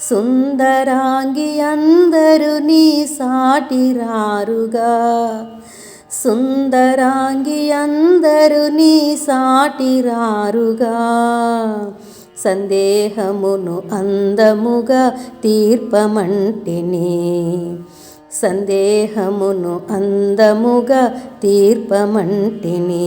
సుందరాంగి అందరు నీ సాటిరారుగా సుందరాంగి అందరు నీ సాటిరారుగా సందేహమును అందముగా తీర్పమంటిని. సందేహమును అందముగా తీర్పమంటిని.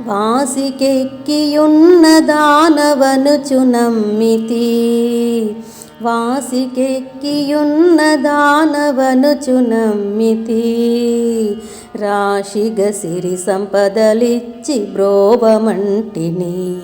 వాసికెక్కియున్న దానవనుచు నమ్మితి. వాసికెక్కియున్న దానవనుచు నమ్మితి. రాశిగ సిరి సంపదలిచ్చి బ్రోవమంటిని.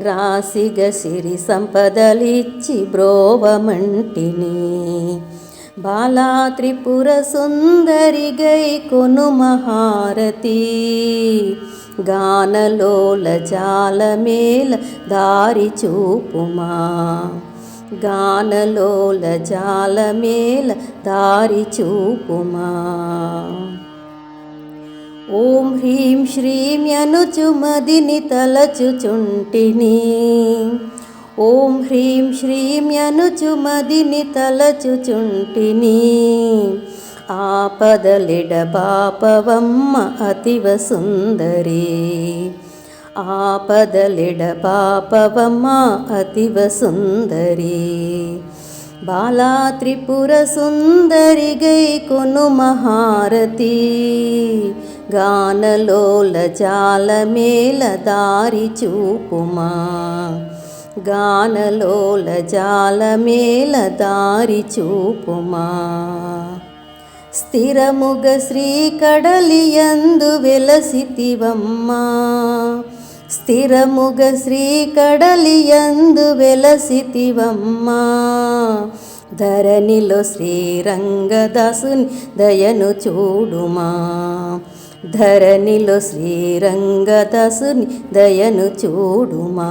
రాశిగ సిరి సంపదలిచ్చి బ్రోవమంటిని. బాలా త్రిపుర సుందరి గై కొను మహారతి. గానలోల జాలమేల దారి చూపుమా? గానలోల జాలమేల దారి చూపుమా? ఓం హ్రీం శ్రీం యనుచు మదిని తలచుచుంటిని ఓం హ్రీం శ్రీం యనుచు మదిని తలచుచుంటిని ఆపదలిడ బాపవమ్మ అతివ సుందరి. ఆపదలిడ బాపవమ్మ అతివ సుందరి. బాలా త్రిపుర సుందరి గై కొను మహారతి గానలోల జాల మేల దారి చూపుమా. గానలోల జాల మేల దారి చూపుమా. స్థిరముగ శ్రీ కడలియందు వెలసితివమ్మా. స్థిరముగ శ్రీ కడలియందు వెలసితివమ్మా. ధరణిలో శ్రీరంగదాసుని దయను చూడుమా. ధరణిలో శ్రీరంగదాసుని దయను చూడుమా.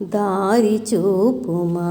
దారి చూపుమా